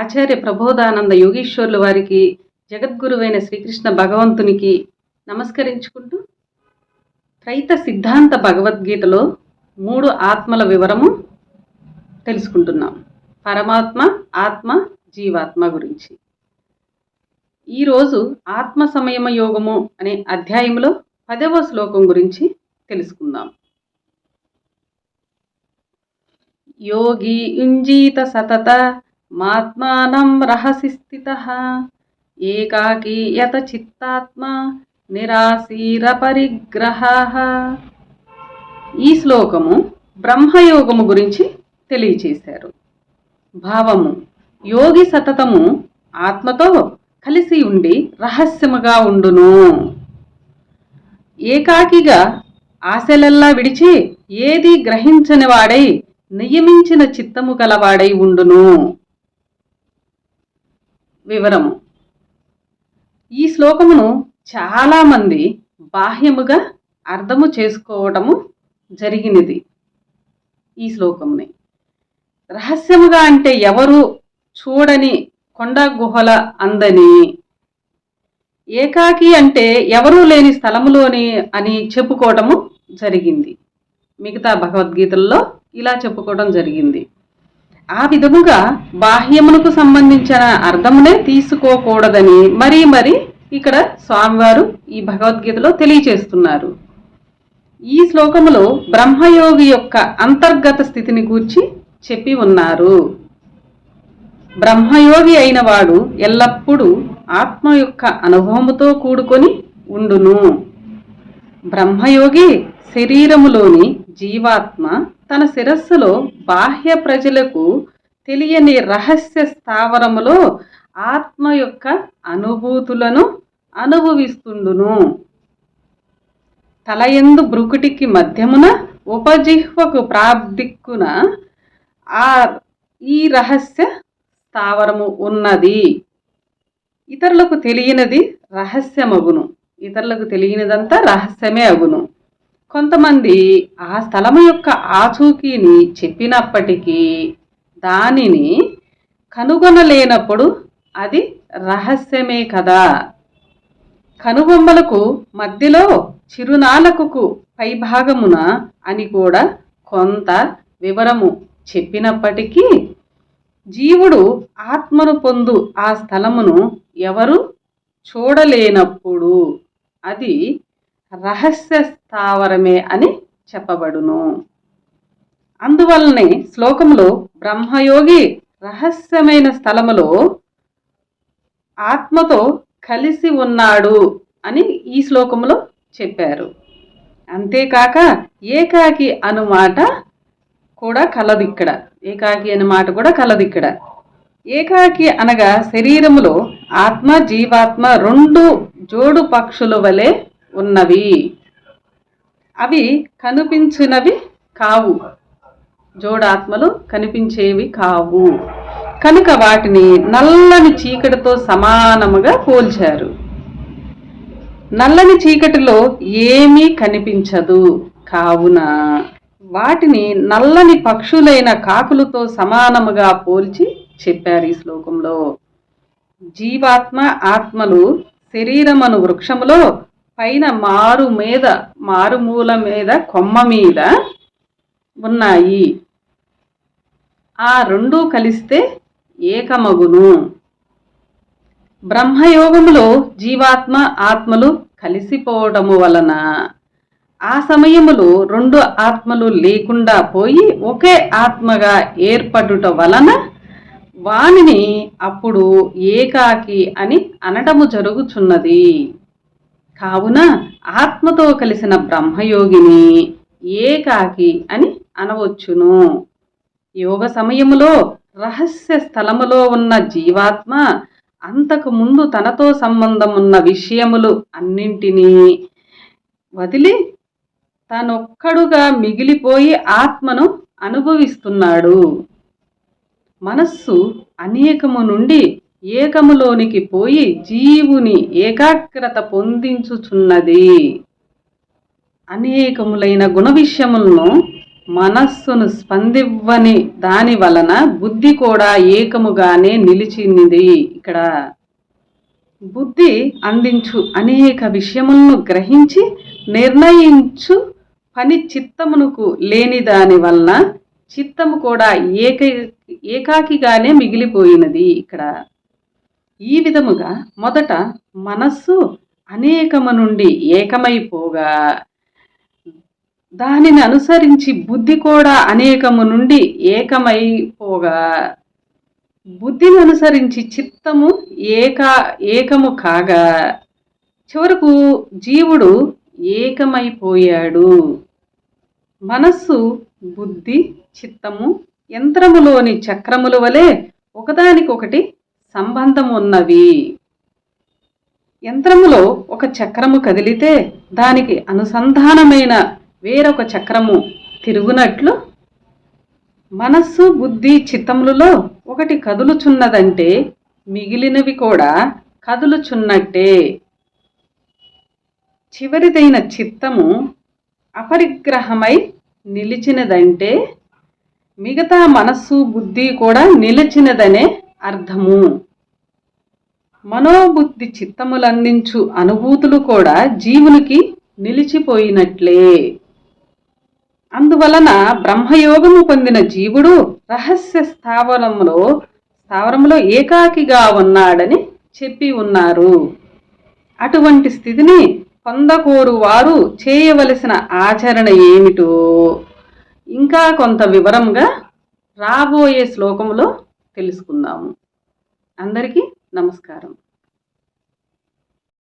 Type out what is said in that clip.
ఆచార్య ప్రబోధానంద యోగీశ్వర్లు వారికి జగద్గురువైన శ్రీకృష్ణ భగవంతునికి నమస్కరించుకుంటూ త్రైత సిద్ధాంత భగవద్గీతలో మూడు ఆత్మల వివరము తెలుసుకుంటున్నాం. పరమాత్మ ఆత్మ జీవాత్మ గురించి. ఈరోజు ఆత్మ సంయమ యోగము అనే అధ్యాయంలో పదవ శ్లోకం గురించి తెలుసుకుందాం. యోగి యుంజీత సతత మాత్మానం రహసి స్థిత. ఏకాకీయత యత చిత్తాత్మ నిరాశీర పరిగ్రహ. ఈ శ్లోకము బ్రహ్మయోగము గురించి తెలియచేశారు. భావము యోగి సతతము ఆత్మతో కలిసి ఉండి రహస్యముగా ఉండును. ఏకాకిగా ఆశలల్లా విడిచి ఏది గ్రహించని వాడై నియమించిన చిత్తము గలవాడై ఉండును. వివరము. ఈ శ్లోకమును చాలామంది బాహ్యముగా అర్థము చేసుకోవటము జరిగినది ఈ శ్లోకముని. రహస్యముగా అంటే ఎవరు చూడని కొండ గుహల అందని. ఏకాకి అంటే ఎవరూ లేని స్థలములోని అని చెప్పుకోవటము జరిగింది. మిగతా భగవద్గీతల్లో ఇలా చెప్పుకోవడం జరిగింది. ఆ విధముగా బాహ్యమునకు సంబంధించిన అర్థమునే తీసుకోకూడదని మరీ మరి ఇక్కడ స్వామివారు ఈ భగవద్గీతలో తెలియచేస్తున్నారు. ఈ శ్లోకములో బ్రహ్మయోగి యొక్క అంతర్గత స్థితిని గూర్చి చెప్పి ఉన్నారు. బ్రహ్మయోగి అయిన వాడు ఎల్లప్పుడూ ఆత్మ యొక్క అనుభవముతో కూడుకొని ఉండును. బ్రహ్మయోగి శరీరములోని జీవాత్మ తన శిరస్సులో బాహ్య ప్రజలకు తెలియని రహస్య స్థావరములో ఆత్మ యొక్క అనుభూతులను అనుభవిస్తుండును. తలయందు బ్రుకుటికి మధ్యమున ఉపజిహ్వకు ప్రాబ్దిక్కున ఆ ఈ రహస్య స్థావరము ఉన్నది. ఇతరులకు తెలియనిది రహస్యమగును. ఇతరులకు తెలియనిదంతా రహస్యమే అగును. కొంతమంది ఆ స్థలము యొక్క ఆచూకీని చెప్పినప్పటికీ దానిని కనుగొనలేనప్పుడు అది రహస్యమే కదా. కనుబొమ్మలకు మధ్యలో చిరునాలకు పైభాగమున అని కూడా కొంత వివరము చెప్పినప్పటికీ జీవుడు ఆత్మను పొందు ఆ స్థలమును ఎవరు చూడలేనప్పుడు అది రహస్య స్థావరమే అని చెప్పబడును. అందువల్లనే శ్లోకంలో బ్రహ్మయోగి రహస్యమైన స్థలములో ఆత్మతో కలిసి ఉన్నాడు అని ఈ శ్లోకంలో చెప్పారు. అంతేకాక ఏకాకి అను మాట కూడా కలదు ఇక్కడ. ఏకాకి అనే మాట కూడా కలదు ఇక్కడ. ఏకాకి అనగా శరీరములో ఆత్మ జీవాత్మ రెండు జోడు పక్షుల వలె ఉన్నవి. అవి కనిపించినవి కావు. జోడాత్మలు కనిపించేవి కావు. కనుక వాటిని నల్లని చీకటితో సమానముగా పోల్చారు. నల్లని చీకటిలో ఏమీ కనిపించదు కావున. వాటిని నల్లని పక్షులైన కాకులతో సమానముగా పోల్చి చెప్పారు ఈ శ్లోకంలో. జీవాత్మ ఆత్మలు శరీరమను వృక్షములో పైన మారు మీద మారుమూల మీద కొమ్మ మీద ఉన్నాయి. ఆ రెండు కలిస్తే ఏకమగును. బ్రహ్మయోగములో జీవాత్మ ఆత్మలు కలిసిపోవడము వలన ఆ సమయములో రెండు ఆత్మలు లేకుండా పోయి ఒకే ఆత్మగా ఏర్పడుట వలన వానిని అప్పుడు ఏకాకి అని అనటము జరుగుచున్నది. కావున ఆత్మతో కలిసిన బ్రహ్మయోగిని ఏకాకి అని అనవచ్చును. యోగ సమయములో రహస్య స్థలములో ఉన్న జీవాత్మ అంతకు ముందు తనతో సంబంధం ఉన్న విషయములు అన్నింటినీ వదిలి తనొక్కడుగా మిగిలిపోయి ఆత్మను అనుభవిస్తున్నాడు. మనస్సు అనేకము నుండి ఏకములోనికి పోయి జీవుని ఏకాగ్రత పొందించుచున్నది. అనేకములైన గుణ విషయములను మనస్సును స్పందివ్వని దాని వలన బుద్ధి కూడా ఏకముగానే నిలిచింది ఇక్కడ బుద్ధి అందించు అనేక విషయములను గ్రహించి నిర్ణయించు పని చిత్తమునకు లేని దాని వలన చిత్తము కూడా ఏక ఏకాకిగానే మిగిలిపోయినది. ఇక్కడ ఈ విధముగా మొదట మనస్సు అనేకము నుండి ఏకమైపోగా దానిని అనుసరించి బుద్ధి కూడా అనేకము నుండి ఏకమైపోగా బుద్ధిని అనుసరించి చిత్తము ఏక ఏకము కాగా చివరకు జీవుడు ఏకమైపోయాడు. మనస్సు బుద్ధి చిత్తము యంత్రములోని చక్రముల వలె ఒకదానికొకటి సంబంధం ఉన్నవి యంత్రములో ఒక చక్రము కదిలితే దానికి అనుసంధానమైన వేరొక చక్రము తిరుగునట్లు మనస్సు బుద్ధి చిత్తములలో ఒకటి కదులుచున్నదంటే మిగిలినవి కూడా కదులుచున్నట్టే. చివరిదైన చిత్తము అపరిగ్రహమై నిలిచినదంటే మిగతా మనస్సు బుద్ధి కూడా నిలిచినదనే అర్థము. మనోబుద్ధి చిత్తములందించు అనుభూతులు కూడా జీవునికి నిలిచిపోయినట్లే. అందువలన బ్రహ్మయోగము పొందిన జీవుడు రహస్య స్థావరములో స్థావరంలో ఏకాకిగా ఉన్నాడని చెప్పి ఉన్నారు. అటువంటి స్థితిని పొందకోరు వారు చేయవలసిన ఆచరణ ఏమిటో? ఇంకా కొంత వివరంగా రాబోయే శ్లోకములో తెలుసుకుందాము. అందరికీ నమస్కారం.